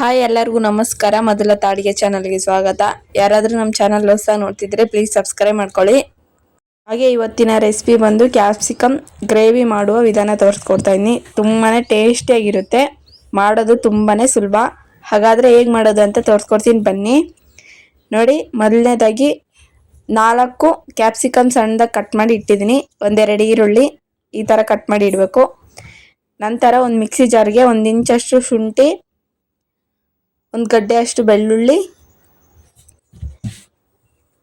Hi ಎಲ್ಲರಿಗೂ ನಮಸ್ಕಾರ. ಮೊದಲ ತಾಡಿಗೆ ಚಾನಲ್ಗೆ ಸ್ವಾಗತ. ಯಾರಾದರೂ ನಮ್ಮ ಚಾನಲ್ ಹೊಸ ನೋಡ್ತಿದ್ರೆ ಪ್ಲೀಸ್ ಸಬ್ಸ್ಕ್ರೈಬ್ ಮಾಡ್ಕೊಳ್ಳಿ. ಹಾಗೆ ಇವತ್ತಿನ ರೆಸಿಪಿ ಬಂದು ಕ್ಯಾಪ್ಸಿಕಮ್ ಗ್ರೇವಿ ಮಾಡುವ ವಿಧಾನ ತೋರಿಸ್ಕೊಡ್ತಾ ಇದ್ದೀನಿ. ತುಂಬಾ ಟೇಸ್ಟಿಯಾಗಿರುತ್ತೆ ಮಾಡೋದು ತುಂಬಾ ಸುಲಭ. ಹಾಗಾದರೆ ಹೇಗೆ ಮಾಡೋದು ಅಂತ ತೋರಿಸ್ಕೊಡ್ತೀನಿ ಬನ್ನಿ. ನೋಡಿ, ಮೊದಲನೇದಾಗಿ ನಾಲ್ಕು ಕ್ಯಾಪ್ಸಿಕಮ್ ಸಣ್ಣದಾಗಿ ಕಟ್ ಮಾಡಿ ಇಟ್ಟಿದ್ದೀನಿ. ಒಂದೆರಡು ಈರುಳ್ಳಿ ಈ ಥರ ಕಟ್ ಮಾಡಿ ಇಡಬೇಕು. ನಂತರ ಒಂದು ಮಿಕ್ಸಿ ಜಾರ್ಗೆ ಒಂದು ಇಂಚಷ್ಟು ಶುಂಠಿ ಒಂದು ಗಡ್ಡೆ ಅಷ್ಟು ಬೆಳ್ಳುಳ್ಳಿ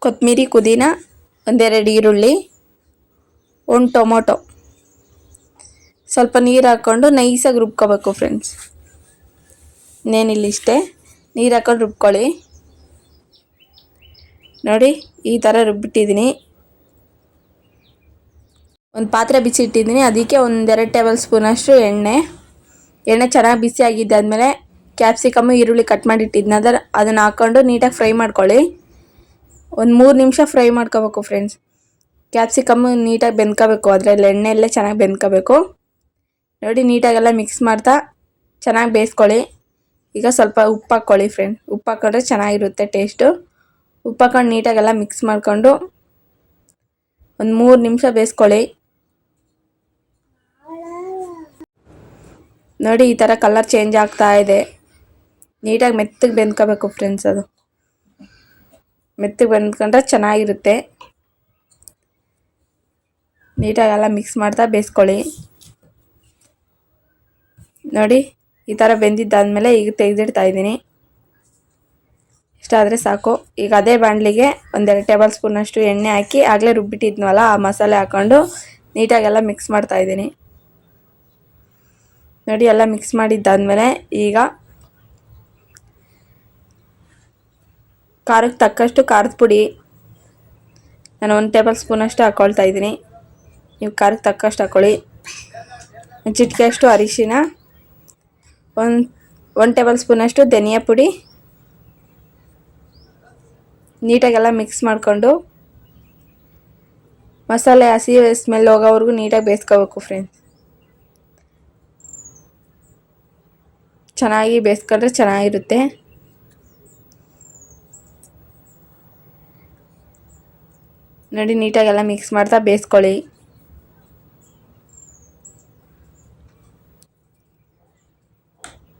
ಕೊತ್ತಂಬರಿ ಪುದೀನ, ಒಂದೆರಡು ಈರುಳ್ಳಿ, ಒಂದು ಟೊಮೊಟೊ. ಸ್ವಲ್ಪ ನೀರು ಹಾಕ್ಕೊಂಡು ನೈಸಾಗಿ ರುಬ್ಕೋಬೇಕು ಫ್ರೆಂಡ್ಸ್ ಇನ್ನೇನಿಲ್ಲ ಇಷ್ಟೇ ನೀರು ಹಾಕೊಂಡು ರುಬ್ಕೊಳ್ಳಿ. ನೋಡಿ, ಈ ಥರ ರುಬ್ಬಿಟ್ಟಿದ್ದೀನಿ ಒಂದು ಪಾತ್ರೆ ಬಿಸಿ ಇಟ್ಟಿದ್ದೀನಿ ಅದಕ್ಕೆ ಒಂದೆರಡು ಟೇಬಲ್ ಸ್ಪೂನಷ್ಟು ಎಣ್ಣೆ. ಎಣ್ಣೆ ಚೆನ್ನಾಗಿ ಬಿಸಿ ಆಗಿದ್ದಾದಮೇಲೆ ಕ್ಯಾಪ್ಸಿಕಮ್ಮು ಈರುಳ್ಳಿ ಕಟ್ ಮಾಡಿಟ್ಟಿದ್ನ. ಅದರ, ಅದನ್ನು ಹಾಕ್ಕೊಂಡು ನೀಟಾಗಿ ಫ್ರೈ ಮಾಡ್ಕೊಳ್ಳಿ. ಒಂದು ಮೂರು ನಿಮಿಷ ಫ್ರೈ ಮಾಡ್ಕೋಬೇಕು ಫ್ರೆಂಡ್ಸ್ ಕ್ಯಾಪ್ಸಿಕಮ್ಮು ನೀಟಾಗಿ ಬೆಂದ್ಕೋಬೇಕು. ಅದರಲ್ಲಿ ಎಣ್ಣೆಯಲ್ಲೇ ಚೆನ್ನಾಗಿ ಬೆಂದ್ಕೋಬೇಕು. ನೋಡಿ, ನೀಟಾಗೆಲ್ಲ ಮಿಕ್ಸ್ ಮಾಡ್ತಾ ಚೆನ್ನಾಗಿ ಬೇಯಿಸ್ಕೊಳ್ಳಿ. ಈಗ ಸ್ವಲ್ಪ ಉಪ್ಪು ಹಾಕ್ಕೊಳ್ಳಿ ಫ್ರೆಂಡ್ ಉಪ್ಪು ಹಾಕ್ಕೊಂಡ್ರೆ ಚೆನ್ನಾಗಿರುತ್ತೆ ಟೇಸ್ಟು ಉಪ್ಪು ಹಾಕೊಂಡು ನೀಟಾಗೆಲ್ಲ ಮಿಕ್ಸ್ ಮಾಡಿಕೊಂಡು ಒಂದು ಮೂರು ನಿಮಿಷ ಬೇಯಿಸ್ಕೊಳ್ಳಿ. ನೋಡಿ, ಈ ಥರ ಕಲರ್ ಚೇಂಜ್ ಆಗ್ತಾ ಇದೆ. ನೀಟಾಗಿ ಮೆತ್ತಗೆ ಬೆಂದ್ಕೋಬೇಕು ಫ್ರೆಂಡ್ಸ್ ಅದು. ಮೆತ್ತಗೆ ಬೆಂದ್ಕೊಂಡ್ರೆ ಚೆನ್ನಾಗಿರುತ್ತೆ. ನೀಟಾಗಿ ಎಲ್ಲ ಮಿಕ್ಸ್ ಮಾಡ್ತಾ ಬೇಯಿಸ್ಕೊಳ್ಳಿ. ನೋಡಿ, ಈ ಥರ ಬೆಂದಿದ್ದಾದಮೇಲೆ ಈಗ ತೆಗೆದಿಡ್ತಾ ಇದ್ದೀನಿ. ಇಷ್ಟಾದರೆ ಸಾಕು. ಈಗ ಅದೇ ಬಾಣಲಿಗೆ ಒಂದೆರಡು ಟೇಬಲ್ ಸ್ಪೂನಷ್ಟು ಎಣ್ಣೆ ಹಾಕಿ ಆಗಲೇ ರುಬ್ಬಿಟ್ಟಿದ್ನಲ್ಲ, ಆ ಮಸಾಲೆ ಹಾಕ್ಕೊಂಡು ನೀಟಾಗೆಲ್ಲ ಮಿಕ್ಸ್ ಮಾಡ್ತಾ ಇದ್ದೀನಿ. ನೋಡಿ, ಎಲ್ಲ ಮಿಕ್ಸ್ ಮಾಡಿದ್ದಾದಮೇಲೆ ಈಗ ಖಾರಕ್ಕೆ ತಕ್ಕಷ್ಟು ಖಾರದ ಪುಡಿ. ನಾನು ಒಂದು ಟೇಬಲ್ ಸ್ಪೂನಷ್ಟು ಹಾಕ್ಕೊಳ್ತಾ ಇದ್ದೀನಿ. ನೀವು ಖಾರಕ್ಕೆ ತಕ್ಕಷ್ಟು ಹಾಕ್ಕೊಳ್ಳಿ ಚಿಟಿಕೆ ಅಷ್ಟು ಅರಿಶಿನ. ಒಂದು ಒಂದು ಟೇಬಲ್ ಸ್ಪೂನಷ್ಟು ಧನಿಯಾ ಪುಡಿ. ನೀಟಾಗೆಲ್ಲ ಮಿಕ್ಸ್ ಮಾಡಿಕೊಂಡು. ಮಸಾಲೆ ಹಸಿ ಸ್ಮೆಲ್ ಹೋಗೋವರೆಗೂ ನೀಟಾಗಿ ಬೇಯಿಸ್ಕೋಬೇಕು ಫ್ರೆಂಡ್ಸ್ ಚೆನ್ನಾಗಿ ಬೇಯಿಸ್ಕೊಂಡ್ರೆ ಚೆನ್ನಾಗಿರುತ್ತೆ. ನೋಡಿ, ನೀಟಾಗೆಲ್ಲ ಮಿಕ್ಸ್ ಮಾಡ್ತಾ ಬೇಯಿಸ್ಕೊಳ್ಳಿ.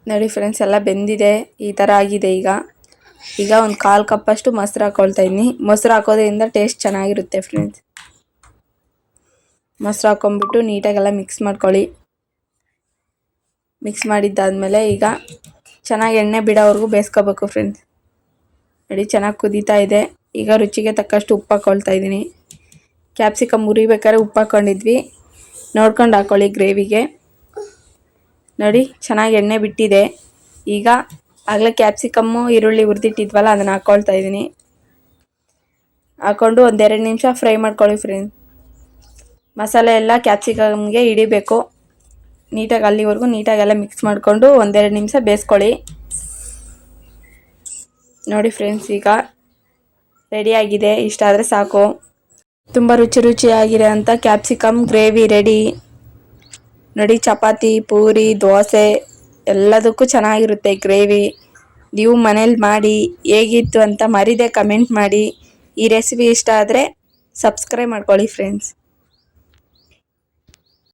ನೋಡಿ ಫ್ರೆಂಡ್ಸ್ ಎಲ್ಲ ಬೆಂದಿದೆ. ಈ ಥರ ಆಗಿದೆ ಈಗ. ಈಗ ಒಂದು ಕಾಲು ಕಪ್ಪಷ್ಟು ಮೊಸರು ಹಾಕ್ಕೊಳ್ತಾ ಇದ್ದೀನಿ. ಮೊಸರು ಹಾಕೋದ್ರಿಂದ ಟೇಸ್ಟ್ ಚೆನ್ನಾಗಿರುತ್ತೆ ಫ್ರೆಂಡ್ಸ್ ಮೊಸರು ಹಾಕೊಂಡ್ಬಿಟ್ಟು ನೀಟಾಗೆಲ್ಲ ಮಿಕ್ಸ್ ಮಾಡ್ಕೊಳ್ಳಿ. ಮಿಕ್ಸ್ ಮಾಡಿದ್ದಾದಮೇಲೆ ಈಗ ಚೆನ್ನಾಗಿ ಎಣ್ಣೆ ಬಿಡೋವರೆಗೂ ಬೇಯಿಸ್ಕೋಬೇಕು ಫ್ರೆಂಡ್ಸ್ ನೋಡಿ, ಚೆನ್ನಾಗಿ ಕುದೀತಾ ಇದೆ. ಈಗ ರುಚಿಗೆ ತಕ್ಕಷ್ಟು ಉಪ್ಪು ಹಾಕ್ಕೊಳ್ತಾ ಇದ್ದೀನಿ. ಕ್ಯಾಪ್ಸಿಕಮ್ ಮುರಿಬೇಕಾದ್ರೆ ಉಪ್ಪು ಹಾಕ್ಕೊಂಡಿದ್ವಿ ನೋಡ್ಕೊಂಡು ಹಾಕ್ಕೊಳ್ಳಿ ಗ್ರೇವಿಗೆ. ನೋಡಿ, ಚೆನ್ನಾಗಿ ಎಣ್ಣೆ ಬಿಟ್ಟಿದೆ. ಈಗ ಆಗಲೇ ಕ್ಯಾಪ್ಸಿಕಮ್ಮು, ಈರುಳ್ಳಿ ಹುರಿದಿಟ್ಟಿದ್ವಲ್ಲ, ಅದನ್ನು ಹಾಕ್ಕೊಳ್ತಾ ಇದ್ದೀನಿ. ಹಾಕ್ಕೊಂಡು ಒಂದೆರಡು ನಿಮಿಷ ಫ್ರೈ ಮಾಡ್ಕೊಳ್ಳಿ ಫ್ರೆಂಡ್ ಮಸಾಲೆ ಎಲ್ಲ ಕ್ಯಾಪ್ಸಿಕಮ್ಗೆ ಹಿಡಿಬೇಕು. ನೀಟಾಗಿ ಅಲ್ಲಿವರೆಗೂ ನೀಟಾಗೆಲ್ಲ ಮಿಕ್ಸ್ ಮಾಡಿಕೊಂಡು ಒಂದೆರಡು ನಿಮಿಷ ಬೇಯಿಸ್ಕೊಳ್ಳಿ. ನೋಡಿ ಫ್ರೆಂಡ್ಸ್ ಈಗ ರೆಡಿಯಾಗಿದೆ. ಇಷ್ಟ ಆದರೆ ಸಾಕು. ತುಂಬ ರುಚಿ ರುಚಿಯಾಗಿರೋ ಅಂಥ ಕ್ಯಾಪ್ಸಿಕಮ್, ಗ್ರೇವಿ ರೆಡಿ. ನೋಡಿ, ಚಪಾತಿ, ಪೂರಿ, ದೋಸೆ ಎಲ್ಲದಕ್ಕೂ ಚೆನ್ನಾಗಿರುತ್ತೆ ಗ್ರೇವಿ. ನೀವು ಮನೇಲಿ ಮಾಡಿ, ಹೇಗಿತ್ತು ಅಂತ ಮರಿದೆ ಕಮೆಂಟ್ ಮಾಡಿ. ಈ ರೆಸಿಪಿ ಇಷ್ಟ ಆದರೆ ಸಬ್ಸ್ಕ್ರೈಬ್ ಮಾಡ್ಕೊಳ್ಳಿ ಫ್ರೆಂಡ್ಸ್